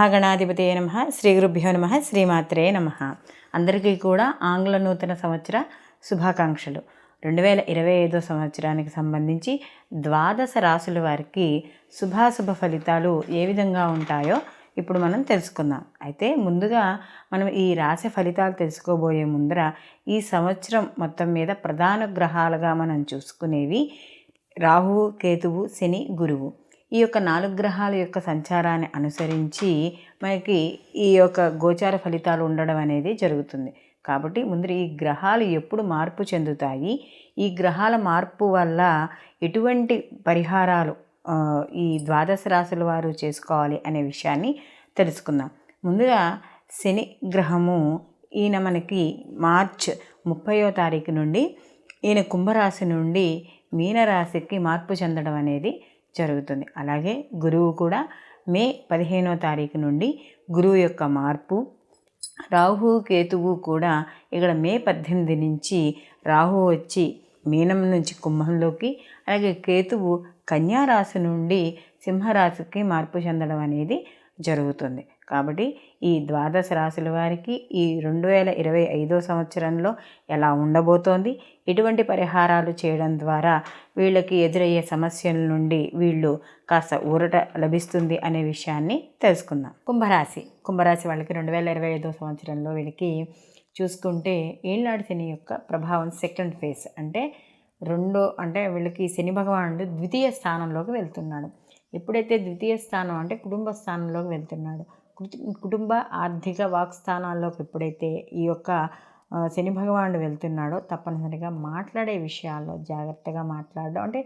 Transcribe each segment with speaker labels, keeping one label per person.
Speaker 1: మహాగణాధిపతే నమ. శ్రీ గురుభ్యో నమ. శ్రీమాత్రే నమ. అందరికీ కూడా ఆంగ్ల నూతన సంవత్సర శుభాకాంక్షలు. రెండు వేల ఇరవై ఐదో సంవత్సరానికి సంబంధించి ద్వాదశ రాసుల వారికి శుభాశుభ ఫలితాలు ఏ విధంగా ఉంటాయో ఇప్పుడు మనం తెలుసుకుందాం. అయితే ముందుగా మనం ఈ రాశి ఫలితాలు తెలుసుకోబోయే ముందర ఈ సంవత్సరం మొత్తం మీద ప్రధాన గ్రహాలుగా మనం చూసుకునేవి రాహువు కేతువు శని గురువు. ఈ యొక్క నాలుగు గ్రహాల యొక్క సంచారాన్ని అనుసరించి మనకి ఈ యొక్క గోచార ఫలితాలు ఉండడం అనేది జరుగుతుంది. కాబట్టి ముందు ఈ గ్రహాలు ఎప్పుడు మార్పు చెందుతాయి? ఈ గ్రహాల మార్పు వల్ల ఎటువంటి పరిహారాలు ఈ ద్వాదశ రాశుల వారు చేసుకోవాలి అనే విషయాన్ని తెలుసుకుందాం. ముందుగా శని గ్రహము ఈయన మనకి మార్చ్ ముప్పయో తారీఖు నుండి ఈయన కుంభరాశి నుండి మీనరాశికి మార్పు చెందడం అనేది జరుగుతుంది. అలాగే గురువు కూడా మే పదిహేనో తారీఖు నుండి గురువు యొక్క మార్పు రాహు కేతువు కూడా ఇక్కడ మే పద్దెనిమిది నుంచి రాహు వచ్చి మీనం నుంచి కుంభంలోకి అలాగే కేతువు కన్యారాశి నుండి సింహరాశికి మార్పు చెందడం అనేది జరుగుతుంది. కాబట్టి ఈ ద్వాదశ రాశుల వారికి ఈ రెండు వేల ఇరవై ఐదో సంవత్సరంలో ఎలా ఉండబోతోంది? ఇటువంటి పరిహారాలు చేయడం ద్వారా వీళ్ళకి ఎదురయ్యే సమస్యల నుండి వీళ్ళు కాస్త ఊరట లభిస్తుంది అనే విషయాన్ని తెలుసుకుందాం. కుంభరాశి. కుంభరాశి వాళ్ళకి రెండు వేల ఇరవై ఐదో సంవత్సరంలో వీళ్ళకి చూసుకుంటే ఏళ్ళనాడు శని యొక్క ప్రభావం సెకండ్ ఫేజ్ అంటే రెండో అంటే వీళ్ళకి శని భగవానుడు ద్వితీయ స్థానంలోకి వెళ్తున్నాడు. ఎప్పుడైతే ద్వితీయ స్థానం అంటే కుటుంబ స్థానంలోకి వెళ్తున్నాడు. కుటుంబ ఆర్థిక వాక్స్థానాల్లోకి ఎప్పుడైతే ఈ యొక్క శని భగవానుడు వెళ్తున్నాడో తప్పనిసరిగా మాట్లాడే విషయాల్లో జాగ్రత్తగా మాట్లాడడం అంటే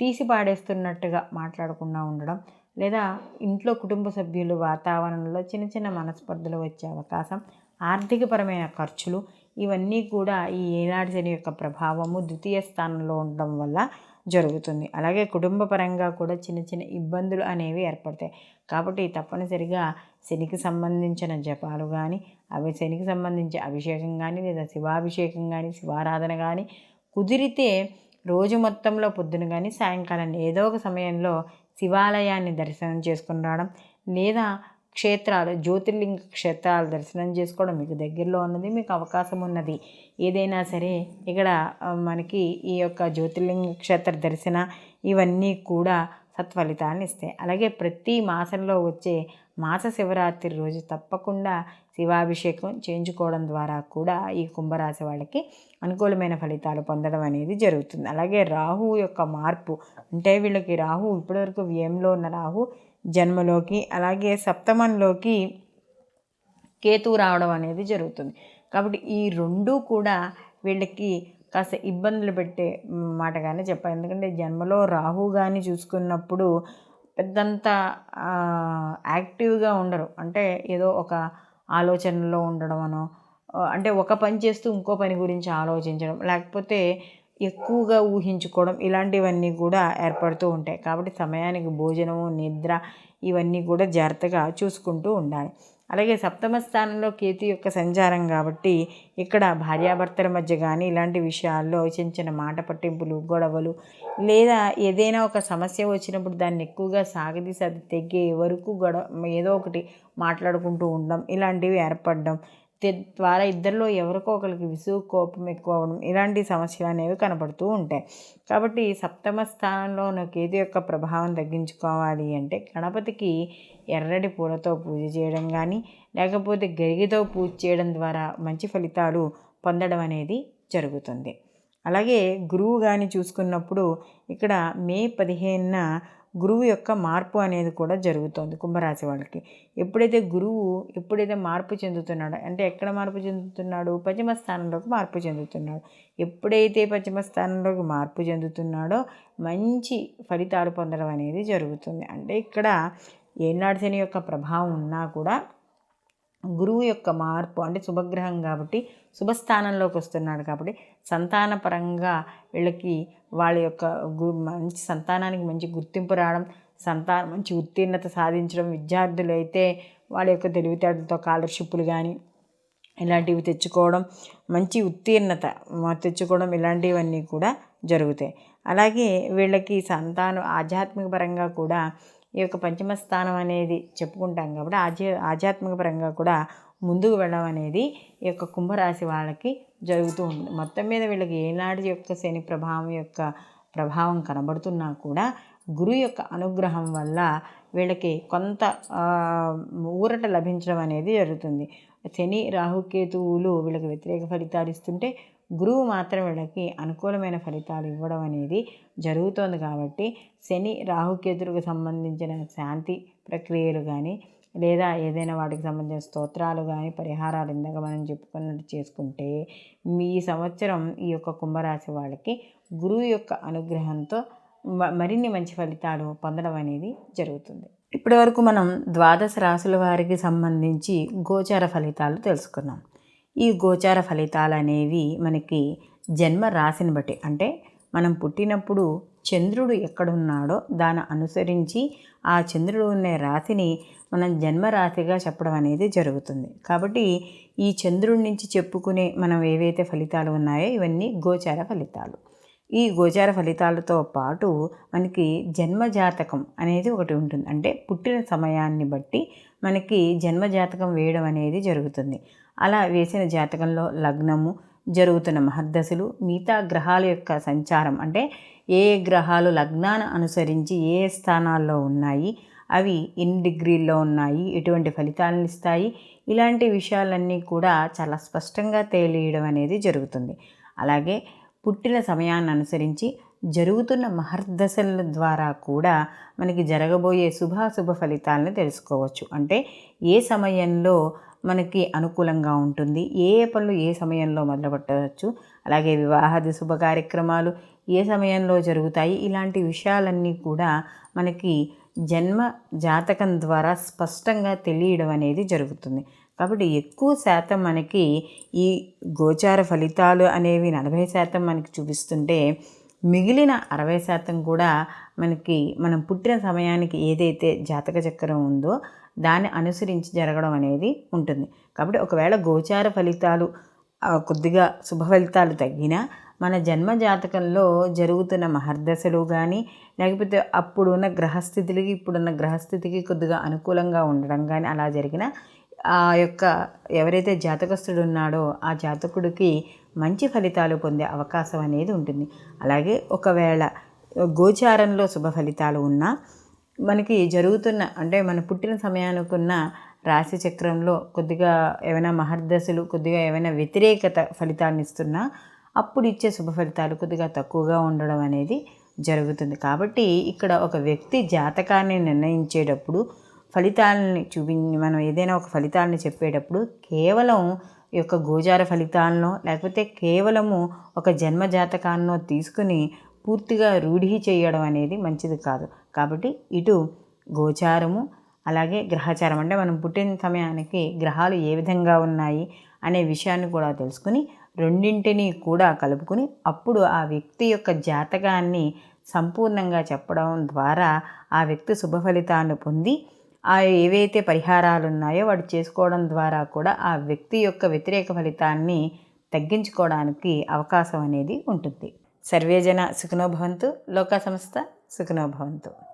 Speaker 1: తీసి పాడేస్తున్నట్టుగా మాట్లాడకుండా ఉండడం లేదా ఇంట్లో కుటుంబ సభ్యులు వాతావరణంలో చిన్న చిన్న మనస్పర్ధలు వచ్చే అవకాశం ఆర్థికపరమైన ఖర్చులు ఇవన్నీ కూడా ఈ ఏనాడు శని యొక్క ప్రభావము ద్వితీయ స్థానంలో ఉండడం వల్ల జరుగుతుంది. అలాగే కుటుంబ పరంగా కూడా చిన్న చిన్న ఇబ్బందులు అనేవి ఏర్పడతాయి. కాబట్టి తప్పనిసరిగా శనికి సంబంధించిన జపాలు కానీ అవి శనికి సంబంధించి అభిషేకం కానీ లేదా శివాభిషేకం కానీ శివారాధన కానీ కుదిరితే రోజు మొత్తంలో పొద్దున కానీ సాయంకాలం ఏదో ఒక సమయంలో శివాలయాన్ని దర్శనం చేసుకుని రావడం లేదా క్షేత్రాలు జ్యోతిర్లింగ క్షేత్రాలు దర్శనం చేసుకోవడం మీకు దగ్గరలో ఉన్నది మీకు అవకాశం ఉన్నది. ఏదైనా సరే ఇక్కడ మనకి ఈ యొక్క జ్యోతిర్లింగ క్షేత్ర దర్శన ఇవన్నీ కూడా సత్ఫలితాలను ఇస్తాయి. అలాగే ప్రతి మాసంలో వచ్చే మాస శివరాత్రి రోజు తప్పకుండా శివాభిషేకం చేయించుకోవడం ద్వారా కూడా ఈ కుంభరాశి వాళ్ళకి అనుకూలమైన ఫలితాలు పొందడం అనేది జరుగుతుంది. అలాగే రాహు యొక్క మార్పు అంటే వీళ్ళకి రాహు ఇప్పటివరకు వ్యయంలో ఉన్న రాహు జన్మలోకి అలాగే సప్తమంలోకి కేతువు రావడం అనేది జరుగుతుంది. కాబట్టి ఈ రెండు కూడా వీళ్ళకి కాస్త ఇబ్బందులు పెట్టే మాటగానే చెప్పాలి. ఎందుకంటే జన్మలో రాహు కానీ చూసుకున్నప్పుడు పెద్దంత యాక్టివ్గా ఉండరు. అంటే ఏదో ఒక ఆలోచనలో ఉండడం అనో అంటే ఒక పని చేస్తూ ఇంకో పని గురించి ఆలోచించడం లేకపోతే ఎక్కువగా ఊహించుకోవడం ఇలాంటివన్నీ కూడా ఏర్పడుతూ ఉంటాయి. కాబట్టి సమయానికి భోజనము నిద్ర ఇవన్నీ కూడా జాగ్రత్తగా చూసుకుంటూ ఉండాలి. అలాగే సప్తమ స్థానంలో కేతు యొక్క సంచారం కాబట్టి ఇక్కడ భార్యాభర్తల మధ్య కానీ ఇలాంటి విషయాల్లో చిన్న చిన్న మాట పట్టింపులు గొడవలు లేదా ఏదైనా ఒక సమస్య వచ్చినప్పుడు దాన్ని ఎక్కువగా సాగదీసి అది తెగే వరకు గొడవ ఏదో ఒకటి మాట్లాడుకుంటూ ఉండడం ఇలాంటివి ఏర్పడడం ద్వారా ఇద్దరిలో ఎవరికో ఒకరికి విసుగు కోపం ఎక్కువ అవడం ఇలాంటి సమస్యలు అనేవి కనపడుతూ ఉంటాయి. కాబట్టి సప్తమ స్థానంలో ఉన్న కేతు యొక్క ప్రభావం తగ్గించుకోవాలి అంటే గణపతికి ఎర్రటి పూలతో పూజ చేయడం కానీ లేకపోతే గరిగితో పూజ చేయడం ద్వారా మంచి ఫలితాలు పొందడం అనేది జరుగుతుంది. అలాగే గురువు కానీ చూసుకున్నప్పుడు ఇక్కడ మే పదిహేనున గురువు యొక్క మార్పు అనేది కూడా జరుగుతోంది కుంభరాశి వాళ్ళకి. ఎప్పుడైతే గురువు ఎప్పుడైతే మార్పు చెందుతున్నాడో అంటే ఎక్కడ మార్పు చెందుతున్నాడు? పశ్చిమ స్థానంలోకి మార్పు చెందుతున్నాడు. ఎప్పుడైతే పశ్చిమ స్థానంలోకి మార్పు చెందుతున్నాడో మంచి ఫలితాలు పొందడం అనేది జరుగుతుంది. అంటే ఇక్కడ ఏనాడు శని యొక్క ప్రభావం ఉన్నా కూడా గురువు యొక్క మార్పు అంటే శుభగ్రహం కాబట్టి శుభస్థానంలోకి వస్తున్నాడు కాబట్టి సంతానపరంగా వీళ్ళకి వాళ్ళ యొక్క గు మంచి సంతానానికి మంచి గుర్తింపు రావడం సంతానం మంచి ఉత్తీర్ణత సాధించడం విద్యార్థులు అయితే వాళ్ళ యొక్క తెలివితేటలతో స్కాలర్షిప్లు కానీ ఇలాంటివి తెచ్చుకోవడం మంచి ఉత్తీర్ణత తెచ్చుకోవడం ఇలాంటివన్నీ కూడా జరుగుతాయి. అలాగే వీళ్ళకి సంతానం ఆధ్యాత్మిక పరంగా కూడా ఈ యొక్క పంచమ స్థానం అనేది చెప్పుకుంటాం కాబట్టి ఆధ్య ఆధ్యాత్మిక పరంగా కూడా ముందుకు వెళ్ళడం అనేది ఈ యొక్క కుంభరాశి వాళ్ళకి జరుగుతూ ఉంటుంది. మొత్తం మీద వీళ్ళకి ఏనాటి యొక్క శని ప్రభావం యొక్క ప్రభావం కనబడుతున్నా కూడా గురు యొక్క అనుగ్రహం వల్ల వీళ్ళకి కొంత ఊరట లభించడం అనేది జరుగుతుంది. శని రాహుకేతువులు వీళ్ళకి వ్యతిరేక ఫలితాలు ఇస్తుంటే గురువు మాత్రం వీళ్ళకి అనుకూలమైన ఫలితాలు ఇవ్వడం అనేది జరుగుతోంది కాబట్టి శని రాహుకేతులకు సంబంధించిన శాంతి ప్రక్రియలు కానీ లేదా ఏదైనా వాటికి సంబంధించిన స్తోత్రాలు కానీ పరిహారాలు ఇందాక మనం చెప్పుకున్నట్టు చేసుకుంటే మీ సంవత్సరం ఈ యొక్క కుంభరాశి వాళ్ళకి గురువు యొక్క అనుగ్రహంతో మరిన్ని మంచి ఫలితాలు పొందడం అనేది జరుగుతుంది. ఇప్పటివరకు మనం ద్వాదశ రాసుల వారికి సంబంధించి గోచార ఫలితాలు తెలుసుకున్నాం. ఈ గోచార ఫలితాలు అనేవి మనకి జన్మ రాశిని బట్టి అంటే మనం పుట్టినప్పుడు చంద్రుడు ఎక్కడున్నాడో దాన్ని అనుసరించి ఆ చంద్రుడు ఉన్న రాశిని మనం జన్మరాశిగా చెప్పడం అనేది జరుగుతుంది. కాబట్టి ఈ చంద్రుడి నుంచి చెప్పుకునే మనం ఏవైతే ఫలితాలు ఉన్నాయో ఇవన్నీ గోచార ఫలితాలు. ఈ గోచార ఫలితాలతో పాటు మనకి జన్మజాతకం అనేది ఒకటి ఉంటుంది. అంటే పుట్టిన సమయాన్ని బట్టి మనకి జన్మజాతకం వేయడం అనేది జరుగుతుంది. అలా వేసిన జాతకంలో లగ్నము జరుగుతున్న మహర్దశలు మిగతా గ్రహాల యొక్క సంచారం అంటే ఏ గ్రహాలు లగ్నాన్ని అనుసరించి ఏ స్థానాల్లో ఉన్నాయి అవి ఎన్ని డిగ్రీల్లో ఉన్నాయి ఎటువంటి ఫలితాలను ఇస్తాయి ఇలాంటి విషయాలన్నీ కూడా చాలా స్పష్టంగా తేలియడం అనేది జరుగుతుంది. అలాగే పుట్టిన సమయాన్ని అనుసరించి జరుగుతున్న మహర్దశల ద్వారా కూడా మనకి జరగబోయే శుభాశుభ ఫలితాలను తెలుసుకోవచ్చు. అంటే ఏ సమయంలో మనకి అనుకూలంగా ఉంటుంది ఏ పనులు ఏ సమయంలో మొదలుపెట్టవచ్చు అలాగే వివాహాది శుభ కార్యక్రమాలు ఏ సమయంలో జరుగుతాయి ఇలాంటి విషయాలన్నీ కూడా మనకి జన్మ జాతకం ద్వారా స్పష్టంగా తెలియడం అనేది జరుగుతుంది. కాబట్టి ఎక్కువ శాతం మనకి ఈ గోచార ఫలితాలు అనేవి నలభై శాతం మనకి చూపిస్తుంటే మిగిలిన అరవై శాతం కూడా మనకి మనం పుట్టిన సమయానికి ఏదైతే జాతక చక్రం ఉందో దాన్ని అనుసరించి జరగడం అనేది ఉంటుంది. కాబట్టి ఒకవేళ గోచార ఫలితాలు కొద్దిగా శుభ ఫలితాలు తగ్గినా మన జన్మ జాతకంలో జరుగుతున్న మహర్దశలు కానీ లేకపోతే అప్పుడున్న గ్రహస్థితులకి ఇప్పుడున్న గ్రహస్థితికి కొద్దిగా అనుకూలంగా ఉండడం కానీ అలా జరిగిన ఆ యొక్క ఎవరైతే జాతకస్తుడు ఉన్నాడో ఆ జాతకుడికి మంచి ఫలితాలు పొందే అవకాశం అనేది ఉంటుంది. అలాగే ఒకవేళ గోచారంలో శుభ ఫలితాలు ఉన్నా మనకి జరుగుతున్న అంటే మన పుట్టిన సమయానికి ఉన్న రాశి చక్రంలో కొద్దిగా ఏమైనా మహర్దశలు కొద్దిగా ఏమైనా వ్యతిరేకత ఫలితాన్ని ఇస్తున్నా అప్పుడు ఇచ్చే శుభ ఫలితాలు కొద్దిగా తక్కువగా ఉండడం అనేది జరుగుతుంది. కాబట్టి ఇక్కడ ఒక వ్యక్తి జాతకాన్ని నిర్ణయించేటప్పుడు ఫలితాలని చూపి మనం ఏదైనా ఒక ఫలితాలని చెప్పేటప్పుడు కేవలం యొక్క గోచార ఫలితాలను లేకపోతే కేవలము ఒక జన్మ జాతకాన్నో తీసుకుని పూర్తిగా రూఢి చేయడం అనేది మంచిది కాదు. కాబట్టి ఇటు గోచారము అలాగే గ్రహచారం. అంటే మనం పుట్టిన సమయానికి గ్రహాలు ఏ విధంగా ఉన్నాయి అనే విషయాన్ని కూడా తెలుసుకుని రెండింటినీ కూడా కలుపుకుని అప్పుడు ఆ వ్యక్తి యొక్క జాతకాన్ని సంపూర్ణంగా చెప్పడం ద్వారా ఆ వ్యక్తి శుభ ఫలితాన్ని పొంది ఆ ఏవైతే పరిహారాలు ఉన్నాయో వాడు చేసుకోవడం ద్వారా కూడా ఆ వ్యక్తి యొక్క వ్యతిరేక ఫలితాన్ని తగ్గించుకోవడానికి అవకాశం అనేది ఉంటుంది. సర్వేజన సుఖనోభవంతు లోక సంస్థ సుఖనోభవంతు